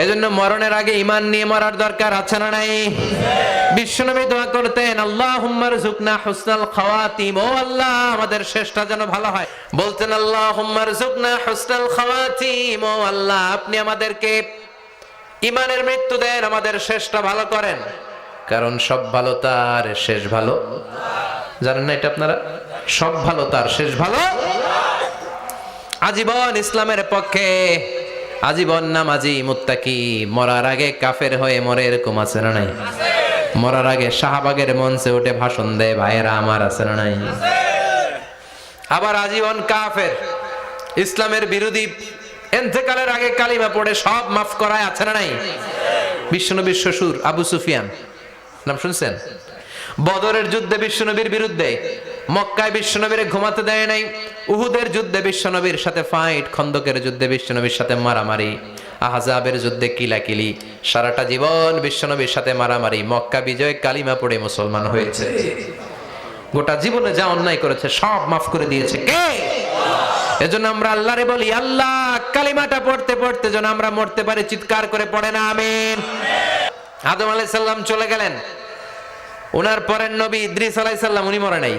এজন্য মরণের আগে ইমান নিয়ে মরার দরকার আছে না নাই? বিশ্বনবী দোয়া করতেন আল্লাহ হুম্মার জুকনা হুসনাল খাওয়াতিম। ও আল্লাহ, আমাদের শেষটা যেন ভালো হয়। বলতেন আল্লাহ হুম্মার জুকনা হুসনাল খাওয়াতিম। ও আল্লাহ, আপনি আমাদেরকে ইমানের মৃত্যু দেন, আমাদের শেষটা ভালো করেন। কারণ সব ভালো তার শেষ ভালো। জানেন না এটা আপনারা? সব ভালো তার শেষ ভালো। আজীবন ইসলামের পক্ষে আজীবন নাম নামাজি মুত্তাকি, মরার আগে কাফের হয়ে মরে এরকম আছে না নাই? মরার আগে শাহবাগের মঞ্চে উঠে ভাষণ দেয়, ভাইয়েরা, আমার আছে না নাই? আবার আজীবন কাফের, ইসলামের বিরোধী এন্তেকালের আগে কালিমা পড়ে সব মাফ করায় আছে না নাই? বিশ্বনবীর শ্বশুর আবু সুফিয়ান, নাম শুনছেন? বদরের যুদ্ধে বিশ্বনবীর বিরুদ্ধে মক্কায় বিশ্বনবীর ঘুমাতে দেয় নাই। উহুদের যুদ্ধে বিশ্বনবীর সাথে ফাইট খন্দকের যুদ্ধে বিশ্বনবীর সাথে মারামারি। আহজাবের যুদ্ধে কিলাকিলি। সারাটা জীবন বিশ্বনবীর সাথে মারামারি। মক্কা বিজয় কালিমা পড়ে মুসলমান হয়েছে। গোটা জীবনে যা অন্যায় করেছে, সব মাফ করে দিয়েছে কে? এজন্য আমরা আল্লাহরে বলি, আল্লাহ, কালিমাটা পড়তে পড়তে যেন আমরা মরতে পারি, চিৎকার করে পড়ে না, আমিন। আদম আলাইহিস সালাম চলে গেলেন। ওনার পরের নবী ইদ্রিস আলাইহিস সালাম, উনি মরে নাই।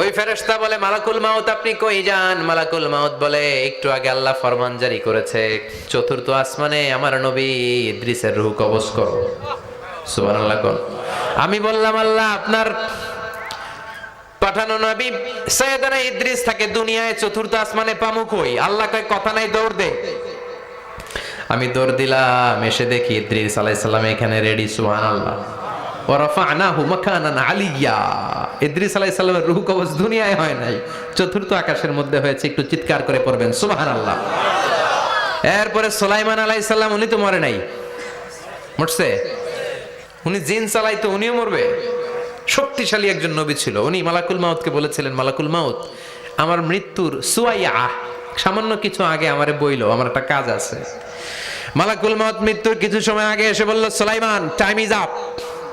ওই ফেরেশতা বলে, মালাকুল মাউত, আপনি কই যান? মালাকুল মাউত বলে, একটু আগে আল্লাহ ফরমান জারি করেছে। চতুর্থ আসমানে আমার নবী ইদ্রিসের রূহ কবজ করো। সুবহানাল্লাহ কোন। আমি বললাম, আল্লাহ, আপনার পাঠানো নবী সৈয়দনা ইদ্রিস থাকে দুনিয়ায় চতুর্থ আসমানে পামু কই? আল্লাহ কয়, কথা নাই, দৌড় দে। আমি দৌড় দিলাম, এসে দেখি ইদ্রিস আলাইহিস সালাম এখানে রেডি সুবহানাল্লাহ। ওয়ারাফানাহু মাকানান আলিয়া। ইদ্রিস আলাইহিস সালামের রূহ কবজ দুনিয়ায় হয় নাই। চতুর্থ আকাশের মধ্যে হয়েছে, একটু চিৎকার করে পড়বেন, সুবহানাল্লাহ। এরপরে সুলাইমান আলাইহিস সালাম, উনি তো মরে নাই। মরছে? উনি জিন চালাইতো উনিও মরবে। শক্তিশালী একজন নবী ছিল। উনি মালাকুল মাউতকে বলেছিলেন, মালাকুল মাউত, আমার মৃত্যুর সুয়াইয়া, সামান্য কিছু আগে আমারে বইলো, আমার একটা কাজ আছে। মালাকুল মাউত মৃত্যুর কিছু সময় আগে এসে বলল, সুলাইমান টাইম ইজ আপ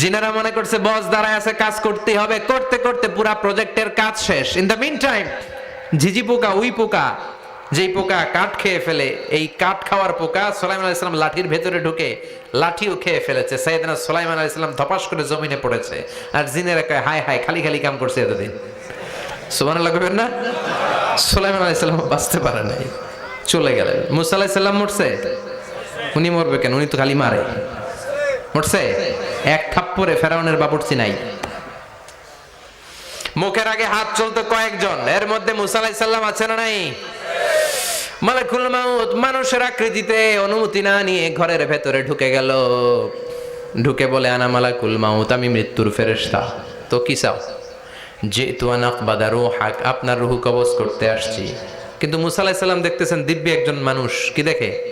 জিনেরা মনে করছে, বস, দাঁড়ায় আছে, কাজ করতে হবে। করতে করতে পুরা প্রজেক্টের কাজ শেষ। ইন দ্য মিন টাইম ঝিঝি পোকা, উই পোকা, যেই পোকা কাঠ খেয়ে ফেলে, এই কাঠ খাওয়ার পোকা সোলাইমান আলাইসালাম লাঠির ভেতরে ঢুকে লাঠিও খেয়ে ফেলেছে। সাইদানা সোলাইমান আলাইসালাম ধপাস করে জমিনে পড়েছে। আর জিনেরা কয়, হায় হায়, খালি খালি কাম করছে এতদিন। সুবান লাগবেন না? সোলাইমান আলাইসালাম বাঁচতে পারে নাই। চলে গেলেন। মুসা আলাইসাল্লাম মরছে? উনি মরবে কেন? উনি তো খালি মারে। মরছে? এক থাপ্পরে ফেরাউনের বাবুরচি নাই। মুখের আগে হাত চলতো কয়েকজন, এর মধ্যে মুসা আলাইসাল্লাম আছে না নাই? মালাকুল মাউত মানুষের আকৃতিতে অনুমতি না নিয়ে ঘরের ভেতরে ঢুকে গেল। ঢুকে বলে, আনা মালাকুল মাউত, আমি মৃত্যুর ফেরেশতা। তো কি চাও? যে তুয়ানাক বাদারু হাক আপনার রুহু কবজ করতে আসছি। কিন্তু মুসা আলাহিসাল্লাম দেখতেছেন দিব্যি একজন মানুষ। কি দেখে?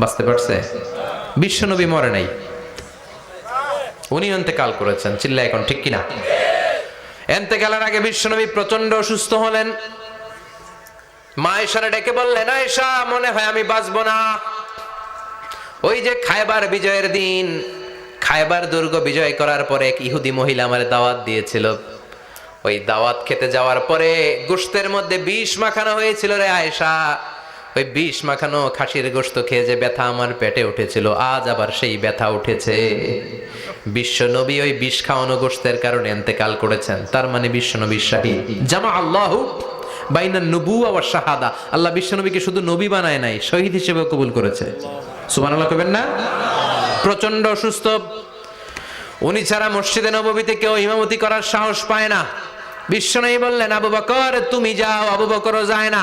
বাঁচতে পারছে? বিশ্বনবী মরে নাই। উনি অন্তেকাল করেছেন চিল্লা এখন ঠিক কিনা? এন্তেকালের আগে বিশ্বনবী প্রচণ্ড অসুস্থ হলেন। মা এসারে ডেকে বললেন, আয়েশা, মনে হয় আমি বাঁচবো না। ওই যে খায়বার বিজয়ের দিন খায়বার দুর্গ বিজয় করার পরে এক ইহুদি মহিলা আমার দাওয়াত দিয়েছিল। ওই দাওয়াত খেতে যাওয়ার পরে গোস্তের মধ্যে বিষ মাখানো হয়েছিল রে আয়েশা। ওই বিষ মাখানো খাসির গোস্ত খেয়ে যে ব্যথা আমার পেটে উঠেছিল, আজ আবার সেই ব্যথা উঠেছে। বিশ্বনবী ওই বিষ খাওয়ানো গোস্তের কারণে এন্তেকাল করেছেন, তার মানে বিশ্ব নবী শাহিদ জামা আল্লাহ বাইনা নবু আবার শাহাদা। আল্লাহ বিশ্বনবীকে শুধু নবী বানায় নাই, শহীদ হিসেবে কবুল করেছে। সুমান আল্লাহ কবেন না? প্রচণ্ড অসুস্থ। উনি ছাড়া মসজিদে নবীতে কেউ ইমামতি করার সাহস পায় না। বিশ্বনবী বললেন, আবু বকর, তুমি যাও, আবু বকরও যায় না।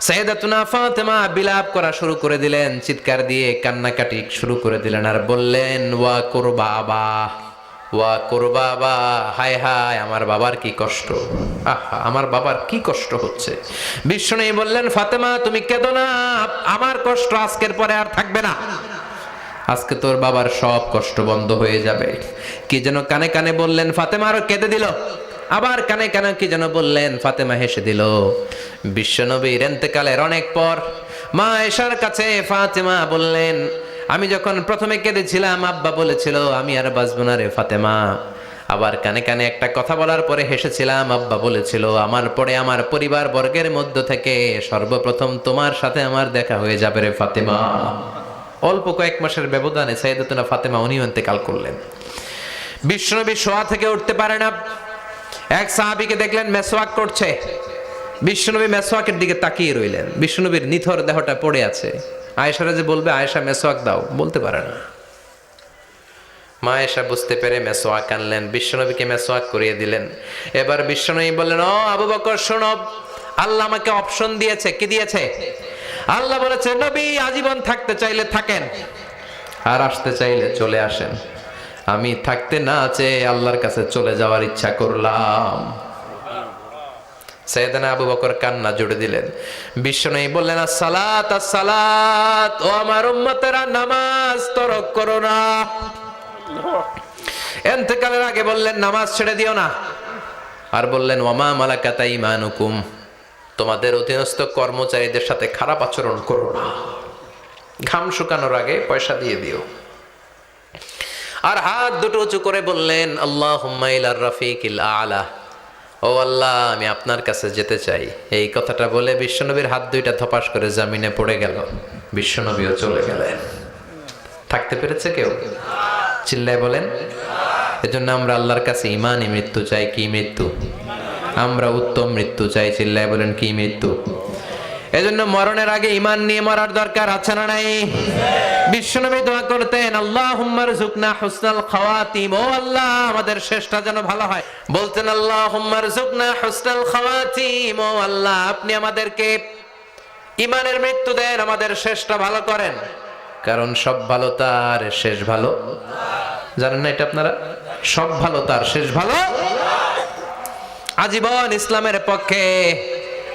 সাইয়েদাতুনা ফাতেমা বিলাপ করা শুরু করে দিলেন, চিৎকার দিয়ে কান্নাকাটি শুরু করে দিলেন আর বললেন, ওয়া করবা আবা, ওয়া করবাবা হায় হায়, আমার বাবার কি কষ্ট, আহা, আমার বাবার কি কষ্ট হচ্ছে। বিষ্ণু বললেন, ফাতেমা, তুমি কেঁদো না, আমার কষ্ট আজকের পরে আর থাকবে না। আজকে তোর বাবার সব কষ্ট বন্ধ হয়ে যাবে। কি যেন কানে কানে বললেন, ফাতেমা আরও কেঁদে দিল। আবার কানে কানে কি যেন বললেন, ফাতেমা হেসে দিল বিশ্বনবীর এন্তেকালের অনেক পর মা এসার কাছে ফাতেমা বললেন, আমি যখন প্রথমে কেঁদেছিলাম, আব্বা বলেছিল, আমি আর বাঁচবো না রে ফাতেমা। আবার কানে কানে একটা কথা বলার পরে হেসেছিলাম, আব্বা বলেছিল, আমার পরে আমার পরিবার বর্গের মধ্য থেকে সর্বপ্রথম তোমার সাথে আমার দেখা হয়ে যাবে রে ফাতেমা। অল্প কয়েক মাসের ব্যবধানে সাইদাতুনা ফাতেমা উনিও ইন্তেকাল করলেন। বিশ্বনবী শোয়া থেকে উঠতে পারে না। এক সাহাবিকে দেখলেন মেসওয়াক করছে। বিশ্বনবী মেসওয়াকের দিকে তাকিয়ে রইলেন। বিশ্বনবীর নিথর দেহটা পড়ে আছে। আয়েশারা যে বলবে, আয়েশা, মেসওয়াক দাও। বলতে পারে না। মা এসা বুঝতে পেরে মেসোয়াক আনলেন। বিশ্বনবীকে মেসোয়াক করিয়ে দিলেন। এবার বিশ্বনবী বললেন, ও আবু বকর, শোনো। আল্লাহ আমাকে অপশন দিয়েছে। কি দিয়েছে? আল্লাহ বলেছে, নবী আজীবন থাকতে চাইলে থাকেন আর আসতে চাইলে চলে আসেন। আমি থাকতে না চেয়ে আল্লাহর কাছে চলে যাওয়ার ইচ্ছা করলাম। সৈয়দনা আবু বকর কান্না জুড়ে দিলেন। বিশ্বনবী বললেন, আসসালাত আসসালাত, ও আমার উম্মতেরা, নামাজ তরক করো না। এন্তেকালের আগে বললেন, নামাজ ছেড়ে দিও না। আর বললেন ওমা মালাকাতা ইমানুকুম, তোমাদের অধীনস্থ কর্মচারীদের সাথে খারাপ আচরণ করো না। ঘাম শুকানোর আগে পয়সা দিয়ে দিও। আর হাত দুটো উঁচু করে বললেন আল্লাহ হুম্মাইলার রফিকিল আলা। ও আল্লাহ, আমি আপনার কাছে যেতে চাই। এই কথাটা বলে বিশ্বনবীর হাত দুইটা ধপাস করে জামিনে পড়ে গেল। বিশ্বনবীও চলে গেলেন। থাকতে পেরেছে কেউ? চিল্লায় বলেন, এজন্য আমরা আল্লাহর কাছে ইমানই মৃত্যু চাই, কি মৃত্যু? আমরা উত্তম মৃত্যু চাই। চিল্লায় বলেন, কি মৃত্যু? এজন্য মরণের আগে ইমান নিয়ে মরার দরকার আছে না নাই? বিশ্বনবী দোয়া করতেন আল্লাহ হুম্মার জুকনা হুসনাল খাওয়াতিম। ও আল্লাহ, আমাদের শেষটা যেন ভালো হয়। বলতেন আল্লাহ হুম্মার জুকনা হুসনাল খাওয়াতিম। ও আল্লাহ, আপনি আমাদেরকে ইমানের মৃত্যু দেন, আমাদের শেষটা ভালো করেন। কারণ সব ভালো তার শেষ ভালো। জানেন না এটা আপনারা? সব ভালো তার শেষ ভালো। আজীবন ইসলামের পক্ষে,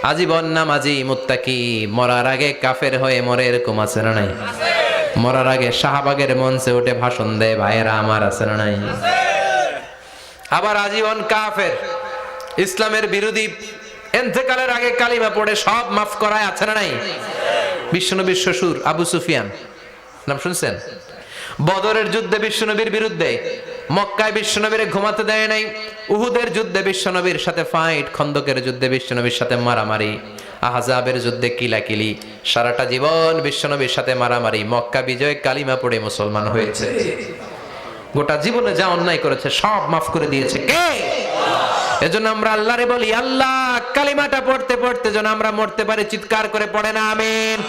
আজীবন নামাজি মুত্তাকি, মরার আগে কাফের হয়ে মরে এরকম আছে না নাই? মরার আগে শাহবাগের মঞ্চে উঠে ভাষণ দেয়, ভাইয়েরা, আমার আছে না নাই? আবার আজীবন কাফের, ইসলামের বিরোধী এন্তেকালের আগে কালিমা পড়ে সব মাফ করায় আছে না নাই? বিশ্বনবীর শ্বশুর আবু সুফিয়ান, নাম শুনছেন? বদরের যুদ্ধে বিশ্বনবীর বিরুদ্ধে, মক্কায় বিশ্বনবীর ঘুমাতে দেয় নাই, উহুদের যুদ্ধে বিশ্বনবীর সাথে ফাইট খন্দকের যুদ্ধে বিশ্বনবীর সাথে মারামারি। আহজাবের যুদ্ধে কিলাকিলি। সারাটা জীবন বিশ্বনবীর সাথে মারামারি, মক্কা বিজয় কালিমা পড়ে মুসলমান হয়েছে। গোটা জীবনে যা অন্যায় করেছে, সব মাফ করে দিয়েছে কে? এজন্য আমরা আল্লাহরে বলি, আল্লাহ, কালিমাটা পড়তে পড়তে যেন আমরা মরতে পারি, চিৎকার করে পড়ে না, আমিন।